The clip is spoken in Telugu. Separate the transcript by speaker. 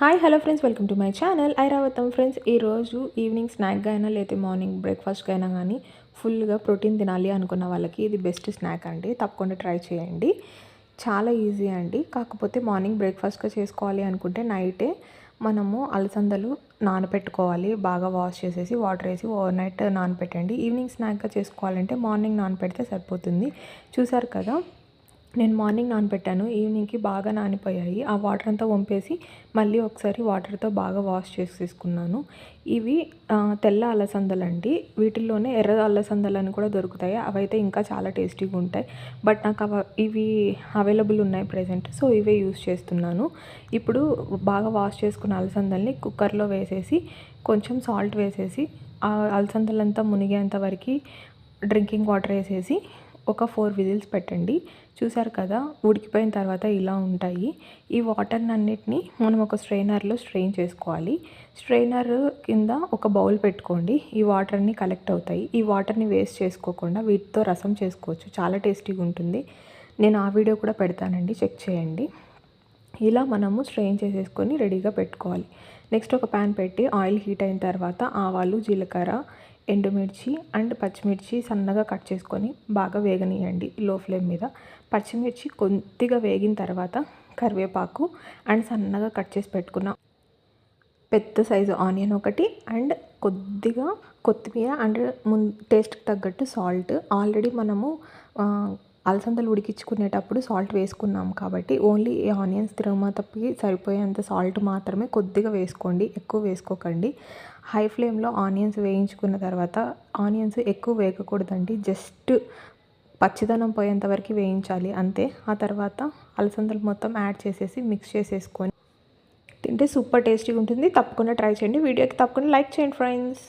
Speaker 1: Hi hello friends welcome to my channel Airavatham friends ఈరోజు ఈవినింగ్ స్నాక్గా అయినా లేకపోతే మార్నింగ్ బ్రేక్ఫాస్ట్గా అయినా కానీ ఫుల్గా ప్రోటీన్ తినాలి అనుకున్న వాళ్ళకి ఇది బెస్ట్ స్నాక్ అండి. తప్పకుండా ట్రై చేయండి. చాలా ఈజీ అండి. కాకపోతే మార్నింగ్ బ్రేక్ఫాస్ట్గా చేసుకోవాలి అనుకుంటే నైటే మనము అలసందలు నానబెట్టుకోవాలి బాగా వాష్ చేసేసి వాటర్ వేసి ఓవర్ నైట్ నానపెట్టండి ఈవినింగ్ స్నాక్గా చేసుకోవాలంటే మార్నింగ్ నానపెడితే సరిపోతుంది. చూసారు కదా? నేను మార్నింగ్ నానబెట్టాను ఈవినింగ్కి బాగా నానిపోయాయి. ఆ వాటర్ అంతా వంపేసి మళ్ళీ ఒకసారి వాటర్తో బాగా వాష్ చేసి తీసుకున్నాను. ఇవి తెల్ల అలసందలు అండి. వీటిల్లోనే ఎర్ర అలసందలు అని కూడా దొరుకుతాయి. అవైతే ఇంకా చాలా టేస్టీగా ఉంటాయి. బట్ నాకు అవ ఇవి అవైలబుల్ ఉన్నాయి ప్రజెంట్ సో ఇవే యూస్ చేస్తున్నాను. ఇప్పుడు బాగా వాష్ చేసుకున్న అలసందల్ని కుక్కర్లో వేసేసి కొంచెం సాల్ట్ వేసేసి ఆ అలసందలంతా మునిగేంత వరకు డ్రింకింగ్ వాటర్ వేసేసి ఒక ఫోర్ విజిల్స్ పెట్టండి. చూసారు కదా ఉడికిపోయిన తర్వాత ఇలా ఉంటాయి. ఈ వాటర్ని అన్నిటిని మనం ఒక స్ట్రైనర్లో స్ట్రెయిన్ చేసుకోవాలి. స్ట్రైనర్ కింద ఒక బౌల్ పెట్టుకోండి. ఈ వాటర్ని కలెక్ట్ అవుతాయి. ఈ వాటర్ని వేస్ట్ చేసుకోకుండా వీటితో రసం చేసుకోవచ్చు. చాలా టేస్టీగా ఉంటుంది. నేను ఆ వీడియో కూడా పెడతానండి. చెక్ చేయండి. ఇలా మనము స్ట్రెయిన్ చేసేసుకొని రెడీగా పెట్టుకోవాలి. నెక్స్ట్ ఒక ప్యాన్ పెట్టి ఆయిల్ హీట్ అయిన తర్వాత ఆవాలు జీలకర్ర ఎండుమిర్చి అండ్ పచ్చిమిర్చి సన్నగా కట్ చేసుకొని బాగా వేగనీయండి లో ఫ్లేమ్ మీద. పచ్చిమిర్చి కొద్దిగా వేగిన తర్వాత కరివేపాకు అండ్ సన్నగా కట్ చేసి పెట్టుకున్న పెద్ద సైజు ఆనియన్ ఒకటి అండ్ కొద్దిగా కొత్తిమీర అండ్ ముందు టేస్ట్కి తగ్గట్టు సాల్ట్ ఆల్రెడీ మనము అలసందలు ఉడికించుకునేటప్పుడు సాల్ట్ వేసుకున్నాం కాబట్టి ఓన్లీ ఈ ఆనియన్స్ తిరుగుమతకి సరిపోయేంత సాల్ట్ మాత్రమే కొద్దిగా వేసుకోండి ఎక్కువ వేసుకోకండి. హై ఫ్లేమ్లో ఆనియన్స్ వేయించుకున్న తర్వాత ఆనియన్స్ ఎక్కువ వేయకూడదండి జస్ట్ పచ్చిదనం పోయేంత వరకు వేయించాలి అంతే. ఆ తర్వాత అలసందలు మొత్తం యాడ్ చేసేసి మిక్స్ చేసేసుకొని తింటే సూపర్ టేస్టీగా ఉంటుంది. తప్పకుండా ట్రై చేయండి. వీడియోకి తప్పకుండా లైక్ చేయండి ఫ్రెండ్స్